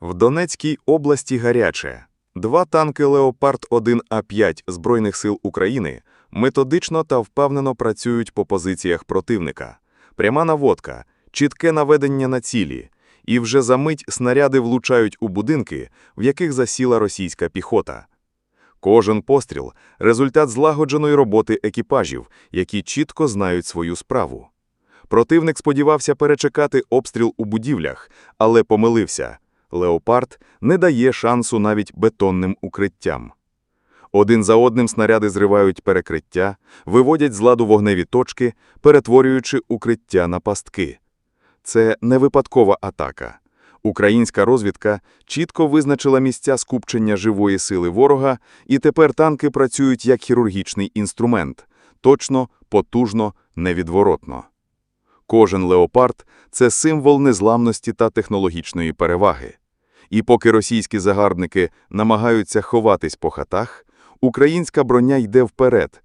В Донецькій області гаряче. Два танки Леопард 1А5 Збройних сил України методично та впевнено працюють по позиціях противника. Пряма наводка, чітке наведення на цілі. І вже за мить снаряди влучають у будинки, в яких засіла російська піхота. Кожен постріл – результат злагодженої роботи екіпажів, які чітко знають свою справу. Противник сподівався перечекати обстріл у будівлях, але помилився. Леопард не дає шансу навіть бетонним укриттям. Один за одним снаряди зривають перекриття, виводять з ладу вогневі точки, перетворюючи укриття на пастки. Це не випадкова атака. Українська розвідка чітко визначила місця скупчення живої сили ворога, і тепер танки працюють як хірургічний інструмент – точно, потужно, невідворотно. Кожен леопард – це символ незламності та технологічної переваги. І поки російські загарбники намагаються ховатись по хатах, українська броня йде вперед,